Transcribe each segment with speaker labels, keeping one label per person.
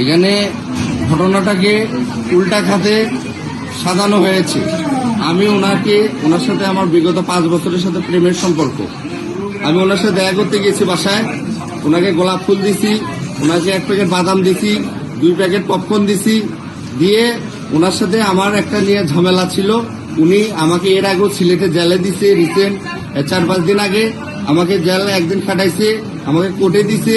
Speaker 1: এখানে ঘটনাটাকে উল্টা খাতে সাজানো হয়েছে। আমি ওনাকে, ওনার সাথে আমার বিগত পাঁচ বছরের সাথে প্রেমের সম্পর্ক। আমি ওনার সাথে দেখা করতে গেছি বাসায়। ওনাকে গোলাপ ফুল দিছি, ওনাকে এক প্যাকেট বাদাম দিছি, দুই প্যাকেট পপকর্ন দিছি। দিয়ে ওনার সাথে আমার একটা নিয়ে ঝামেলা ছিল। উনি আমাকে এর আগেও সিলেটে জেলে দিছে রিসেন্ট চার পাঁচ দিন আগে। আমাকে জেলে একদিন খাটাইছে, আমাকে কোর্টে দিছে।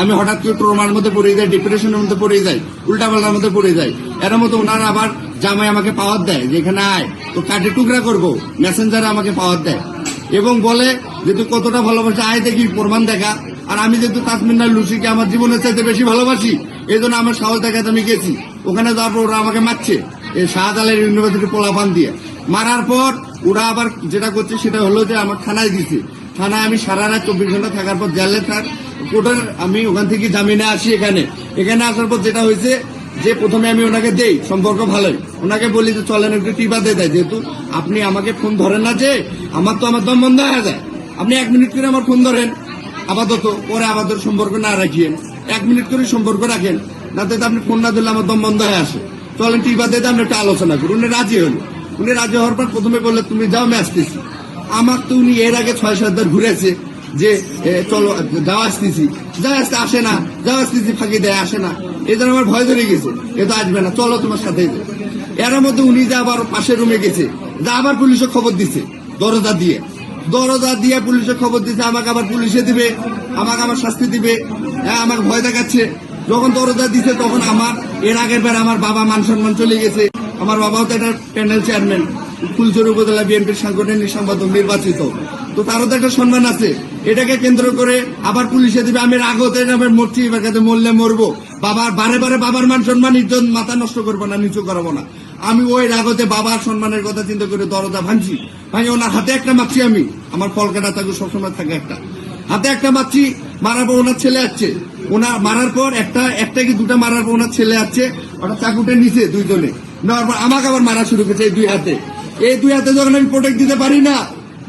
Speaker 1: আমি হঠাৎ করে ট্রোমার মধ্যে পড়ে যাই ডিপ্রেশনের মধ্যে পড়ে যাই, উল্টাপাল্টার মধ্যে পড়ে যাই। এর মতো ওনারা আবার জামাই আমাকে পাওয়ার দেয় যে, এখানে আয় তো কাটে টুকরা করব। মেসেঞ্জারে আমাকে পাওয়ার দেয় এবং বলে যে, তুই কতটা ভালোবাসে, আয় দেখি, প্রমাণ দেখা। আর আমি যেহেতু তাসমিনার লুসিকে আমার জীবনের চাইতে বেশি ভালোবাসি এই জন্য আমার সাহস দেখাতে আমি গেছি। ওখানে যাওয়ার পর ওরা আমাকে মারছে এই শাহজালের ইউনিভার্সিটি পোলাপান দিয়ে। মারার পর ওরা আবার যেটা করছে, সেটা হলো যে, আমার থানায় দিছে। থানায় আমি সারা রাত চব্বিশ ঘণ্টা থাকার পর জেলে থাক কোর্টের আমি ওখান থেকে জামিনে আসি এখানে। এখানে আসার পর যেটা হয়েছে, যে প্রথমে আমি ওনাকে দেই, সম্পর্ক ভালোই। ওনাকে বলি যে, চলেন একটু টিপা দিয়ে দেয়। যেহেতু আপনি আমাকে ফোন ধরেন না যে, আমার তো আমার দম বন্ধ হয়ে যায়। আপনি এক মিনিট করে আমার ফোন ধরেন। আপাতত পরে আমাদের সম্পর্ক না রাখিয়েন। এক মিনিট করে সম্পর্ক রাখেন না তো আপনি ফোন না দিলে আমার দম বন্ধ হয়ে আসে। চলেন টিপা দিয়ে আমরা একটু আলোচনা করি উনি রাজি হলো। উনি রাজি হওয়ার পর প্রথমে বললে, তুমি যাও, আমি আসতেছি। আমার তো উনি এর আগে ছয় সাতবার ঘুরেছে। যে চলো, যাওয়া আসতেছি। যা আসতে আসে না, যাওয়া আসতেছি, ফাঁকি দেয় আসে না। এই জন্য আমার ভয় ধরে গেছে। এ তো আসবে না, চলো তোমার সাথে এর মধ্যে উনি যে আবার পাশের রুমে গেছে, যা আবার পুলিশে খবর দিছে, দরজা দিয়ে। দরজা দিয়ে পুলিশে খবর দিছে, আমাকে আবার পুলিশে দিবে, আমাকে আবার শাস্তি দিবে। হ্যাঁ আমার ভয় দেখাচ্ছে। যখন দরজা দিছে, তখন আমার, এর আগের বার আমার বাবা মান সম্মান চলে গেছে। আমার বাবাও তো একটা প্যানেল চেয়ারম্যান ফুলচুর উপজেলা বিএনপির সাংগঠনিক সম্পাদক নির্বাচিত। তো তারও তো একটা সম্মান আছে। এটাকে কেন্দ্র করে আবার পুলিশে দিবে, আমি রাগতে আমার মরছি, এবার কাছে মরলে মরবো। বাবার, বারে বারে বাবার মান সম্মান, ইজ্জত মাথা নষ্ট করব না, নিচু করাবো না। আমি ওই রাগতে বাবার সম্মানের কথা চিন্তা করে দরজা ভাঙছি। ভাঙি ওনার হাতে একটা মারছি আমি। আমার কলকাতা থাকে সবসময় থাকে একটা। হাতে একটা মারছি, মারার পর ওনার ছেলে আসছে। ওনার মারার পর একটা একটা কি দুটা মারার পর ওনার ছেলে আসছে, ওটা চাকুটে নিচে দুইজনে। নেওয়ার পর আমাকে আবার মারা শুরু করেছে এই দুই হাতে। এই দুই হাতে যখন আমি প্রোটেক্ট দিতে পারি না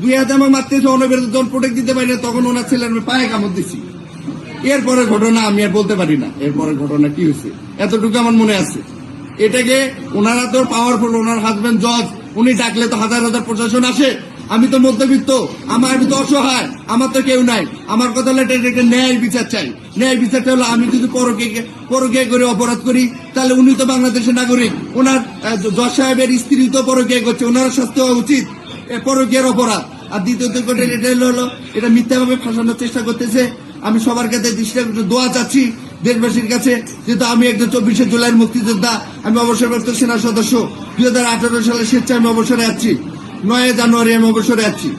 Speaker 1: দুই হাতে আমার মারতেছে অনবের যখন প্রোটেক্ট দিতে পারি না, তখন ওনার ছেলের পায়ে কামড় দিছি। এরপরে ঘটনা আমি আর বলতে পারি না। এরপরে ঘটনা কি হয়েছে? এতটুকু আমার মনে আছে। এটাকে ওনারা তো পাওয়ারফুল ওনার হাজবেন্ড জজ উনি ডাকলে তো হাজার হাজার প্রশাসন আসে। আমি তো মধ্যবিত্ত, আমার আমি তো অসহায়, আমার তো কেউ নাই। আমার কথা হলো এটা ন্যায় বিচার চাই। ন্যায় বিচারটা হলো আমি যদি পরকে পরকে করে অপরাধ করি, তাহলে উনি তো বাংলাদেশের নাগরিক। ওনার জজ সাহেবের স্ত্রী তো পরকে করছে, ওনার শাস্তি হওয়া উচিত। এ পরকের অপরাধ। আর দ্বিতীয়ত করে এটা হলো এটা মিথ্যাভাবে ফাঁসানোর চেষ্টা করতেছে। আমি সবার কাছে দৃষ্টি দোয়া চাচ্ছি দেশবাসীর কাছে, যেহেতু আমি একজন চব্বিশে জুলাইয়ের মুক্তিযোদ্ধা, আমি অবসরপ্রাপ্ত সেনা সদস্য। দুই হাজার আঠারো সালে স্বেচ্ছায় আমি অবসরে আছি। নয় জানুয়ারি আমি অবসরে আছি।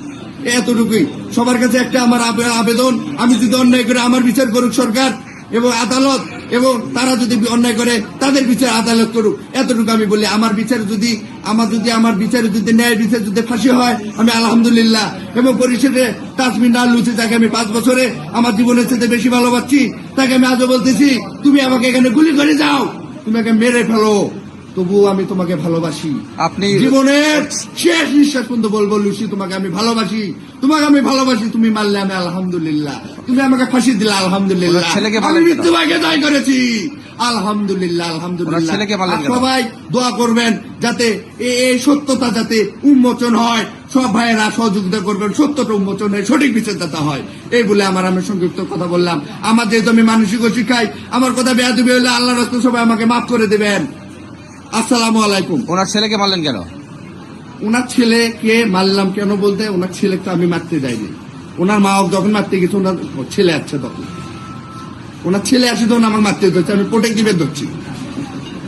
Speaker 1: এতটুকুই। সবার কাছে একটা আমার আবেদন, আমি যদি অন্যায় করে আমার বিচার করুক সরকার এবং আদালত এবং তারা যদি অন্যায় করে, তাদের বিচার আদালত করুক। এতটুকু আমি বলি, আমার বিচার যদি আমার যদি আমার বিচারে যদি ন্যায় বিচার যদি ফাঁসি হয় আমি আলহামদুলিল্লাহ। এবং পরিষদে তাসমিন না লুচি তাকে আমি পাঁচ বছরে আমার জীবনের সাথে বেশি ভালোবাসছি তাকে আমি আজও বলতেছি তুমি আমাকে এখানে গুলি করে যাও তুমি আমাকে মেরে ফেলো। তবুও আমি তোমাকে ভালোবাসি।
Speaker 2: আপনি
Speaker 1: জীবনের শেষ নিঃশ্বাস পর্যন্ত বলব লুসি তোমাকে আমি ভালোবাসি। তোমাকে আমি ভালোবাসি তুমি মারলে আমি আলহামদুলিল্লাহ। তুমি আমাকে ফাঁসি দিলে আলহামদুলিল্লাহ। আমি? মৃত্যুভাগে জয় করেছি। আলহামদুলিল্লাহ আলহামদুলিল্লাহ? সবাই দোয়া করবেন যাতে এই সত্যতা যাতে উন্মোচন হয়। সব ভাইয়েরা সহযোগিতা করবেন সত্যটা উন্মোচন হয় সঠিক বিচারদাতা হয়। এই বলে আমার আমি সংক্ষিপ্ত কথা বললাম। আমার যেহেতু আমি মানসিক শিখাই আমার কথা বেয়াদবি হলে আল্লাহ রাস্তা সবাই আমাকে মাফ করে দেবেন। আসসালামু আলাইকুম।
Speaker 2: ওনার ছেলেকে মারলেন কেন?
Speaker 1: ওনার ছেলেকে মারলাম কেন বলতে ওনার ছেলেকে আমি মারতে যাইনি। ওনার মা যখন মারতে গেছে ওনার ছেলে আসছে তখন। ওনার ছেলে আসে তখন আমার মারতে ধরছে আমি প্রোটেক্ট দিবে ধরছি।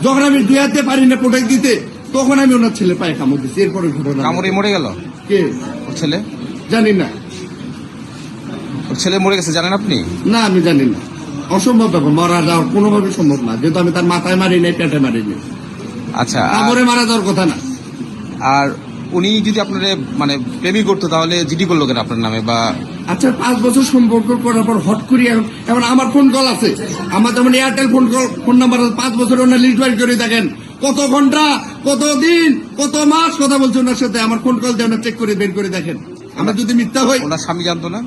Speaker 1: যখন আমি দুই হাতে পারি না প্রোটেক্ট দিতে তখন আমি ওনার ছেলে পায়ে কামড় দিচ্ছি এরপরে ঘটনা
Speaker 2: কামড়ে মরে গেল?
Speaker 1: কে?
Speaker 2: ওর ছেলে?
Speaker 1: জানি না।
Speaker 2: ওর ছেলে মরে গেছে জানেন আপনি?
Speaker 1: না আমি জানি না। অসম্ভব ব্যাপার মারা যাওয়ার কোনোভাবে সম্ভব না। যেহেতু আমি তার মাথায় মারি নাই পেটে মারি নাই।
Speaker 2: আচ্ছা
Speaker 1: কামড়ে মারা যাওয়ার কথা না।
Speaker 2: আর উনি যদি আপনার মানে প্রেমী করতো তাহলে জিডি করল কেন আপনার নামে? বা
Speaker 1: আচ্ছা পাঁচ বছর সম্পর্ক করার পর হট করি এখন এখন আমার ফোন কল আছে। আমার যেমন Airtel phone call phone number আছে, পাঁচ বছর ওনার বাইর করে দেখেন কত ঘণ্টা কত দিন কত মাস? কথা বলছে ওনার সাথে আমার ফোন কল দিয়ে চেক করে বের করে দেখেন। আমরা যদি মিথ্যা হই
Speaker 2: ওনার স্বামী জানতো না?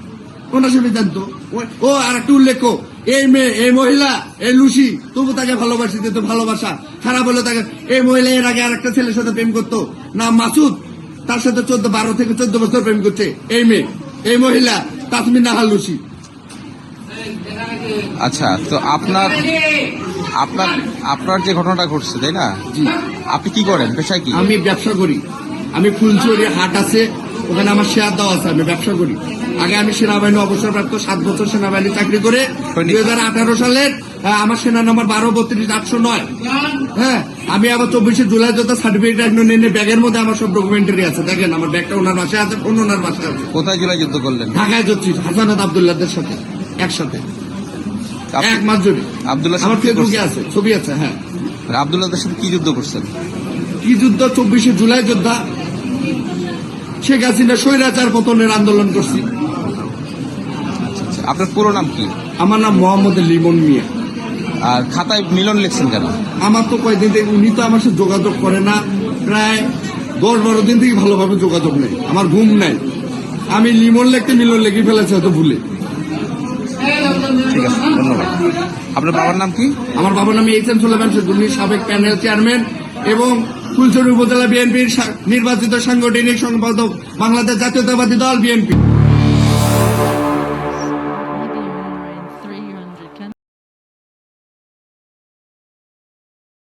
Speaker 1: ওনার সাথে জানতো। ও- ও আর একটু উল্লেখ এই মেয়ে এই মহিলা এই লুসি তবু তাকে ভালোবাসি দিত ভালোবাসা। খারাপ হলে তাকে এই মহিলা এর আগে আর একটা ছেলের সাথে প্রেম করতো। না মাসুদ তার সাথে চোদ্দ বারো থেকে চোদ্দ বছর প্রেম করছে এই মেয়ে। এই মহিলা তাসমিন নাহাল লুসি
Speaker 2: আচ্ছা তো আপনার আপনার আপনার যে ঘটনাটা ঘটছে তাই না?
Speaker 1: জি।
Speaker 2: আপনি কি করেন? পেশায় কি?
Speaker 1: আমি ব্যবসা করি। আমি ফুলচুরি হাট আছে ওখানে আমার শেয়ার দেওয়া আছে আমি ব্যবসা করি। আগে আমি সেনাবাহিনী অবসরপ্রাপ্ত সাত বছর সেনাবাহিনী চাকরি করে। দুই হাজার আঠারো সালের আমার সেনা নম্বর বারো বত্রিশ আটশো নয়। হ্যাঁ আমি আবার চব্বিশে জুলাই যত সার্টিফিকেট নিয়ে ব্যাগের মধ্যে আমার সব ডকুমেন্টারি আছে। দেখেন আমার ব্যাগটা ওনার বাসায় আছে ফোন ওনার বাসায় আছে।
Speaker 2: কোথায় জুলাই যুদ্ধ করলেন?
Speaker 1: ঢাকায় যাচ্ছি হাসানাত আবদুল্লাহদের সাথে একসাথে। এক মাস জুড়ে।
Speaker 2: আবদুল্লাহ
Speaker 1: আমার ফেসবুকে আছে ছবি আছে হ্যাঁ।
Speaker 2: আবদুল্লাহদের সাথে কি যুদ্ধ করছেন?
Speaker 1: কি যুদ্ধ? চব্বিশে জুলাই যোদ্ধা। শেখ হাসিনা স্বৈরাচার পতনের আন্দোলন করছি।
Speaker 2: আচ্ছা, আপনার পুরো নাম কি?
Speaker 1: আমার নাম মোহাম্মদ লিমন মিয়া।
Speaker 2: আর খাতায় মিলন লিখছেন কেন?
Speaker 1: আমার তো কয়েকদিন থেকে উনি তো আমার সাথে যোগাযোগ করে না। প্রায় দশ বারো দিন থেকে ভালোভাবে যোগাযোগ নেই। আমার ঘুম নাই। আমি লিমন লেখতে মিলন লিখে ফেলেছি হয়তো ভুলে।
Speaker 2: ঠিক আছে ধন্যবাদ। আপনার বাবার নাম কি?
Speaker 1: আমার বাবার নাম এইচ এম সুলেমান সেদুল্লি সাবেক প্যানেল চেয়ারম্যান এবং ফুলচুরি উপজেলা বিএনপির নির্বাচিত সাংগঠনিক সম্পাদক বাংলাদেশ জাতীয়তাবাদী দল বিএনপি।